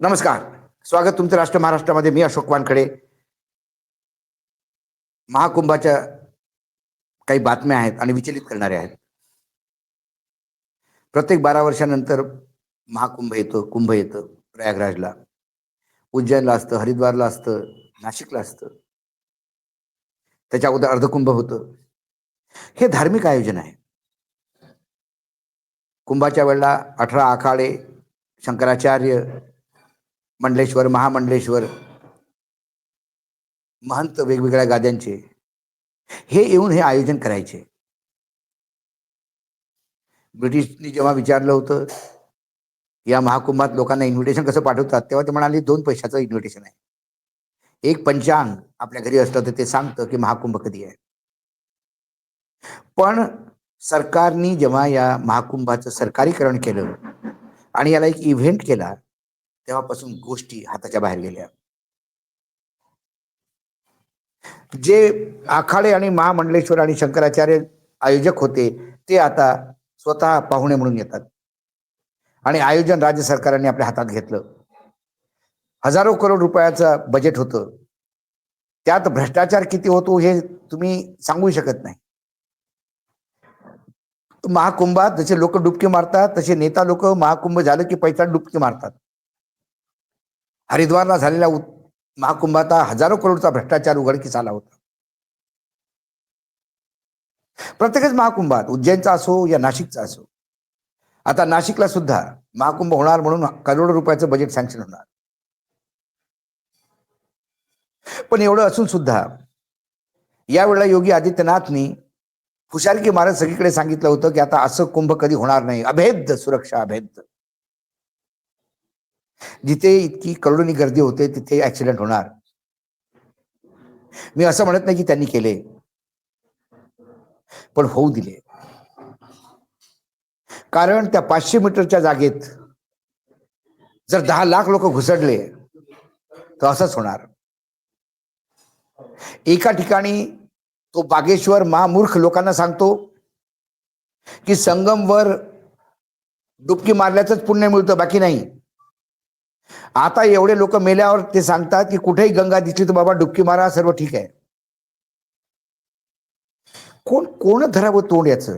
नमस्कार. स्वागत तुमचं राष्ट्र महाराष्ट्रामध्ये. मी अशोक वानखडे. महाकुंभाच्या काही बातम्या आहेत आणि विचलित करणाऱ्या आहेत. प्रत्येक बारा वर्षानंतर महाकुंभ येतो कुंभ येतं प्रयागराजला. उज्जैनला असतं हरिद्वारला असतं नाशिकला असतं. त्याच्या अगोदर अर्धकुंभ होतं. हे धार्मिक आयोजन आहे. कुंभाच्या वेळेला अठरा आखाडे शंकराचार्य मंडलेश्वर महामंडलेश्वर महंत वेगवेगळ्या गाद्यांचे हे येऊन हे आयोजन करायचे. ब्रिटिशनी जेव्हा विचारलं होतं या महाकुंभात लोकांना इन्व्हिटेशन कसं पाठवतात तेव्हा ते म्हणाले दोन पैशाचं इन्व्हिटेशन आहे. एक पंचांग आपल्या घरी असलं तर ते सांगतं की महाकुंभ कधी आहे. पण सरकारनी जेव्हा या महाकुंभाचं सरकारीकरण केलं आणि याला एक इव्हेंट केला तेव्हापासून गोष्टी हाताच्या बाहेर गेल्या. जे आखाडे आणि महामंडलेश्वर आणि शंकराचार्य आयोजक होते ते आता स्वतः पाहुणे म्हणून येतात. आणि आयोजन राज्य सरकारने आपल्या हातात घेतलं. हजारो करोड रुपयाचं बजेट होतं. त्यात भ्रष्टाचार किती होतो हे तुम्ही सांगू शकत नाही. महाकुंभात जसे लोक डुबकी मारतात तसे नेता लोक महाकुंभ झालं की पैसा डुबकी मारतात. हरिद्वारला झालेल्या महाकुंभाचा महाकुंभात हजारो करोडचा भ्रष्टाचार उघडकीस आला होता. प्रत्येकच महाकुंभात उज्जैनचा असो या नाशिकचा असो. आता नाशिकला सुद्धा महाकुंभ होणार म्हणून करोडो रुपयाचं बजेट सँक्शन होणार. पण एवढं असून सुद्धा यावेळेला योगी आदित्यनाथनी हुशारकी मारत सगळीकडे सांगितलं होतं की आता असं कुंभ कधी होणार नाही. अभेद्य सुरक्षा अभेद जिथे इतकी करोडोनी गर्दी होते तिथे ऍक्सिडेंट होणार. मी असं म्हणत नाही की त्यांनी केले. पण होऊ दिले. कारण त्या पाचशे मीटरच्या जागेत जर दहा लाख लोक घुसडले तर असंच होणार. एका ठिकाणी तो बागेश्वर महामूर्ख लोकांना सांगतो की संगमवर डुबकी मारल्याच पुण्य मिळतं बाकी नाही. आता एवढे लोक मेल्यावर ते सांगतात की कुठेही गंगा दिसली तर बाबा डुबकी मारा सर्व ठीक आहे. कोण कोण धरावं तोंड याच?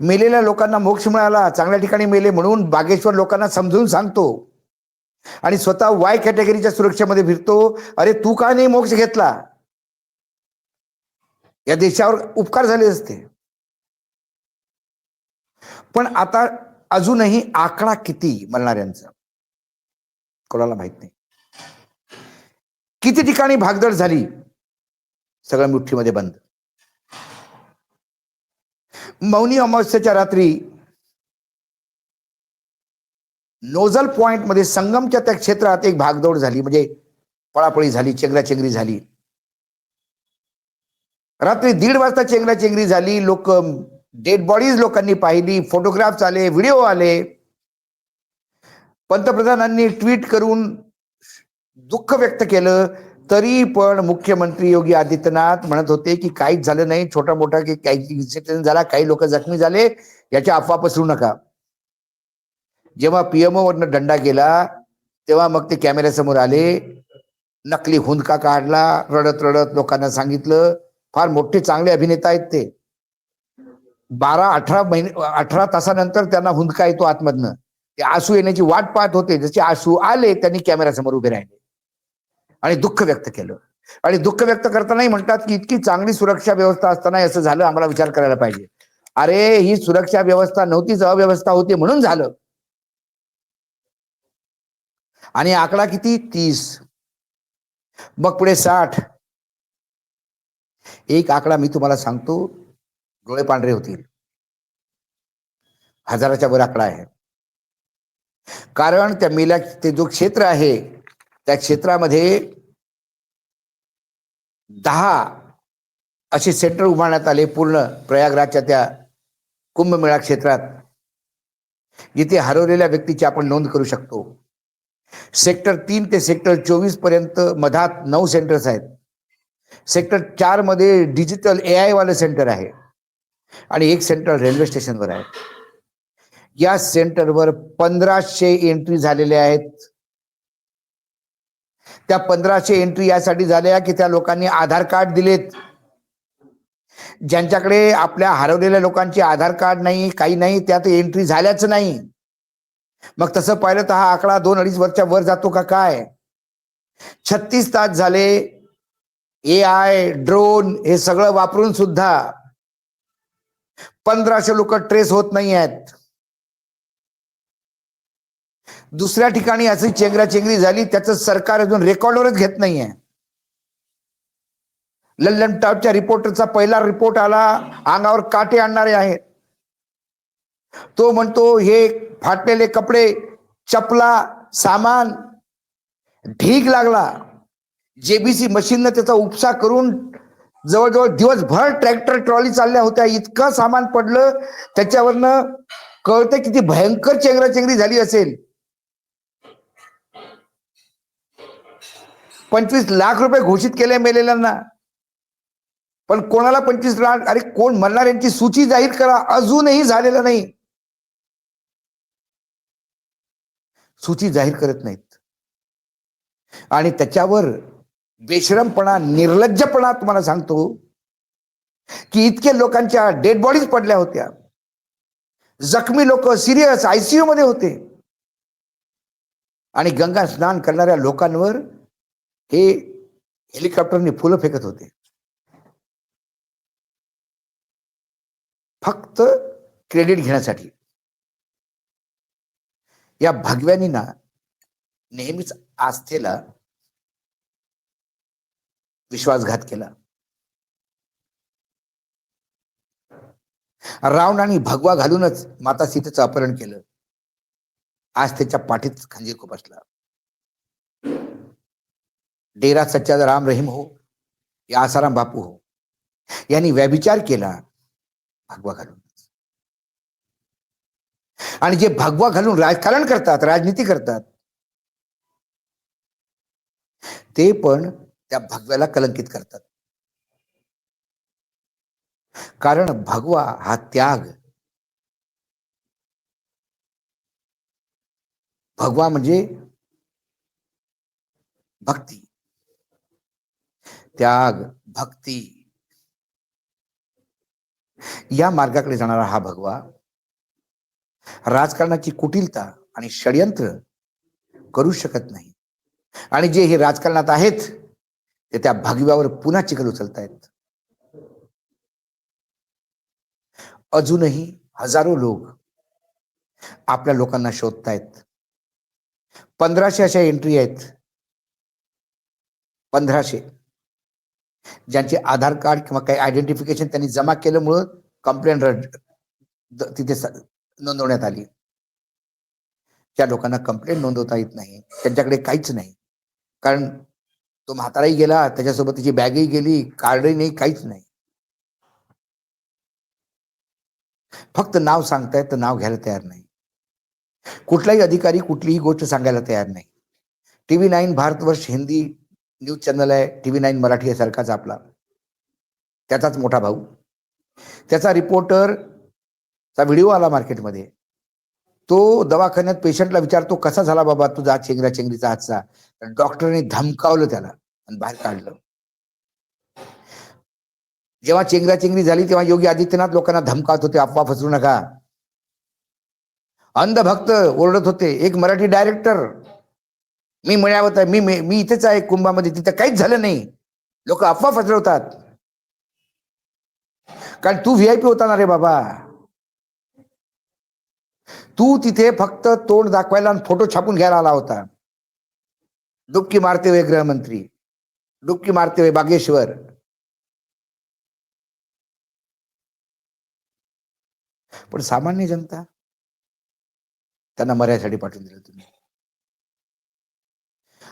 मेलेल्या लोकांना मोक्ष मिळाला चांगल्या ठिकाणी मेले म्हणून बागेश्वर लोकांना समजून सांगतो. आणि स्वतः वाय कॅटेगरीच्या सुरक्षेमध्ये फिरतो. अरे तू का नाही मोक्ष घेतला? या देशावर उपकार झाले असते. पण आता अजूनही आकडा किती मरणाऱ्यांचा कोणाला माहीत नाही. किती ठिकाणी भागदड झाली? सगळं मुठ्ठीमध्ये बंद. मौनी अमावस्याच्या रात्री नोझल पॉइंटमध्ये संगमच्या त्या क्षेत्रात एक भागदौड झाली म्हणजे पळापळी झाली चेंगराचेंगरी झाली. रात्री दीड वाजता चेंगराचेंगरी झाली लोक डेड बॉडीज लोकांनी पाहिली फोटोग्राफ्स आले व्हिडिओ आले. पंतप्रधानांनी ट्विट करून दुःख व्यक्त केलं. तरी पण मुख्यमंत्री योगी आदित्यनाथ म्हणत होते की काहीच झालं नाही. छोटा मोठा की काही इन्सिडेंट झाला काही लोक जखमी झाले याच्या अफवा पसरू नका. जेव्हा पीएमओ वरनं दंडा गेला तेव्हा मग ते कॅमेऱ्यासमोर आले. नकली हुंदका काढला रडत रडत लोकांना सांगितलं. फार मोठे चांगले अभिनेता आहेत ते. बारा अठरा महिने अठरा तासानंतर त्यांना हुंदका येतो आतमधनं. ते आसू येण्याची वाट पाहत होते. जसे आसू आले त्यांनी कॅमेऱ्यासमोर उभे राहिले. आणि दुःख व्यक्त केलं. आणि दुःख व्यक्त करतानाही म्हणतात की इतकी चांगली सुरक्षा व्यवस्था असताना असं झालं आम्हाला विचार करायला पाहिजे. अरे ही सुरक्षा व्यवस्था नव्हतीच अव्यवस्था होती म्हणून झालं. आणि आकडा किती? तीस. मग पुढे साठ. एक आकडा मी तुम्हाला सांगतो डोळे पांढरे होतील. हजाराच्या वर आकडा आहे. कारण त्या मेल्या ते जो क्षेत्र आहे त्या क्षेत्रामध्ये दहा असे सेंटर उभारण्यात आले पूर्ण प्रयागराजच्या त्या कुंभमेळा क्षेत्रात. जिथे हरवलेल्या व्यक्तीची आपण नोंद करू शकतो. सेक्टर तीन ते सेक्टर चोवीसपर्यंत मधात नऊ सेंटर्स आहेत. सेक्टर चारमध्ये डिजिटल ए आय वाले सेंटर आहे. आणि एक सेंटर रेल्वे स्टेशनवर आहे. या सेंटरवर पंधराशे एंट्री झालेल्या आहेत. त्या पंधराशे एंट्री यासाठी झाल्या की त्या लोकांनी आधार कार्ड दिलेत. ज्यांच्याकडे आपल्या हरवलेल्या लोकांचे आधार कार्ड नाही काही नाही त्यात एंट्री झाल्याच नाही. मग तसं पाहिलं तर हा आकडा दोन अडीच वरच्या वर जातो का काय? छत्तीस तास झाले. ए आय ड्रोन हे सगळं वापरून सुद्धा पंधराशे लोक ट्रेस होत नाही आहेत. दुसऱ्या ठिकाणी अशी चेंगराचेंगरी झाली त्याचं सरकार अजून रेकॉर्डवरच घेत नाहीये. लल्लन टापच्या रिपोर्टरचा पहिला रिपोर्ट आला अंगावर काटे आणणारे आहेत. तो म्हणतो हे फाटलेले कपडे चपला सामान ढीग लागला. जेबीसी मशीननं त्याचा उपसा करून जवळजवळ दिवसभर ट्रॅक्टर ट्रॉली चालल्या होत्या. इतकं सामान पडलं त्याच्यावरनं कळतं किती भयंकर चेंगराचेंगरी झाली असेल. पंचवीस लाख रुपये घोषित केले मेलेल्यांना. पण कोणाला पंचवीस लाख अरे कोण म्हणणार यांची सूची जाहीर करा. अजूनही झालेलं नाही. सूची जाहीर करत नाहीत. आणि त्याच्यावर बेशरमपणा निर्लज्जपणा तुम्हाला सांगतो की इतके लोकांच्या डेड बॉडीज पडल्या होत्या. जखमी लोक सिरियस आयसीयू मध्ये होते. आणि गंगा स्नान करणाऱ्या लोकांवर हे हेलिकॉप्टरने फुलं फेकत होते. फक्त क्रेडिट घेण्यासाठी. या भगव्यांनीना नेहमीच आस्थेला विश्वासघात केला. रावणाने भगवा घालूनच माता सीतेचं अपहरण केलं. आज त्याच्या पाठीत खंजीर खुपसला डेरा सच्चा राम रहीम हो या आसाराम बापू हो. यांनी व्याभिचार केला भगवा घालून. आणि जे भगवा घालून राजकारण करतात राजनीती करतात ते पण त्या भगव्याला कलंकित करतात. कारण भगवा हा त्याग. भगवा म्हणजे भक्ती. त्याग भक्ती. या मार्गाकडे जाणारा हा भगवा राजकारणाची कुटिलता आणि षडयंत्र करू शकत नाही. आणि जे हे राजकारणात आहेत ते त्या भगव्यावर पुन्हा चिखल उचलतायत. अजूनही हजारो लोक आपल्या लोकांना शोधतायत. पंधराशे अशा एंट्री आहेत. पंधराशे. ज्यांचे आधार कार्ड किंवा काही आयडेंटिफिकेशन त्यांनी जमा केल्यामुळं कंप्लेंट तिथे नोंदवण्यात आली. त्या लोकांना कंप्लेंट नोंदवता येत नाही. त्यांच्याकडे काहीच नाही. कारण तो म्हाताराही गेला त्याच्यासोबत त्याची बॅगही गेली कार्डही नाही काहीच नाही. फक्त नाव सांगतायत तर नाव घ्यायला तयार नाही. कुठलाही अधिकारी कुठलीही गोष्ट सांगायला तयार नाही. TV nine Bharatvarsh Hindi news channel आहे टीव्ही नाईन मराठी आहे सारखाच आपला. त्याचाच मोठा भाऊ. त्याचा रिपोर्टर चा व्हिडिओ आला मार्केटमध्ये. तो दवाखान्यात पेशंटला विचारतो कसा झाला बाबा तुझा चेंगरा चेंगरीचा आजचा तर डॉक्टरने धमकावलं त्याला आणि बाहेर काढलं. जेव्हा चेंगरा चेंगरी झाली तेव्हा योगी आदित्यनाथ लोकांना धमकावत होते अफवा फसवू नका. अंधभक्त ओरडत होते. एक मराठी डायरेक्टर मी मिळावत आहे मी मी इथेच आहे कुंभामध्ये तिथं काहीच झालं नाही. लोक अफवा पसरवतात. कारण तू व्ही आय पी होता ना रे बाबा. तू तिथे फक्त तोंड दाखवायला आणि फोटो छापून घ्यायला आला होता. डुबकी मारते हुए गृहमंत्री. डुबकी मारते हुए बागेश्वर. पण सामान्य जनता त्यांना मर्यासाठी पाठवून दिलं तुम्ही.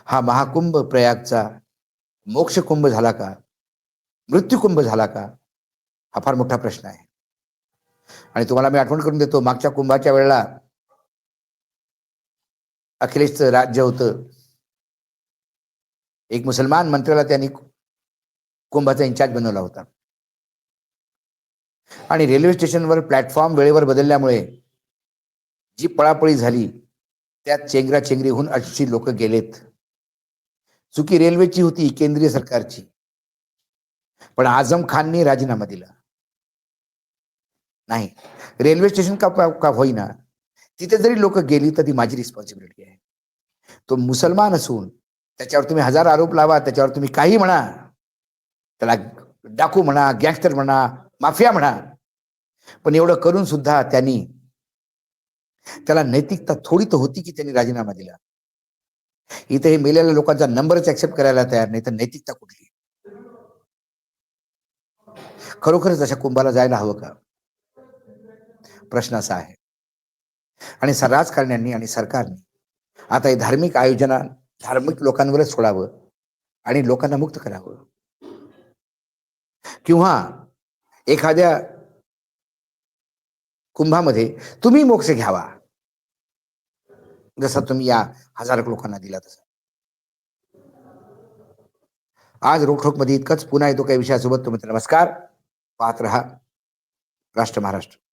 हा महाकुंभ प्रयागचा मोक्ष कुंभ झाला का? मृत्यू कुंभ झाला का? हा फार मोठा प्रश्न आहे. आणि तुम्हाला मी आठवण करून देतो मागच्या कुंभाच्या वेळेला अखिलेशचं राज्य होतं. एक मुसलमान मंत्र्याला त्यांनी कुंभाचा इन्चार्ज बनवला होता. आणि रेल्वे स्टेशनवर प्लॅटफॉर्म वेळेवर बदलल्यामुळे जी पळापळी झाली त्यात चेंगरा चेंगरीहून अशी लोक गेलेत. चुकी रेल्वेची होती केंद्रीय सरकारची. पण आझम खानने राजीनामा दिला. नाही रेल्वे स्टेशन का का होईना? तिथे जरी लोक गेली तर ती माझी रिस्पॉन्सिबिलिटी आहे. तो मुसलमान असून त्याच्यावर तुम्ही हजार आरोप लावा त्याच्यावर तुम्ही काही म्हणा. त्याला डाकू म्हणा गँगस्टर म्हणा माफिया म्हणा. पण एवढं करून सुद्धा त्यांनी त्याला नैतिकता थोडी तर होती की त्यांनी राजीनामा दिला. इथे हे मेलेल्या लोकांचा नंबरच ऍक्सेप्ट करायला तयार नाही तर नैतिकता कुठली? खरोखरच अशा कुंभाला जायला हवं का? प्रश्न असा आहे. आणि राजकारण्यांनी आणि सरकारने आता हे धार्मिक आयोजना धार्मिक लोकांवरच सोडावं आणि लोकांना मुक्त करावं. किंवा एखाद्या कुंभामध्ये तुम्ही मोक्ष घ्यावा. जसा तुम्ही या हजार लोकांना दिला तसा. आज रोखोकमध्ये इतकंच. पुन्हा येतो काही विषयासोबत तुम्ही नमस्कार. पाहत रहा. राष्ट्र महाराष्ट्र.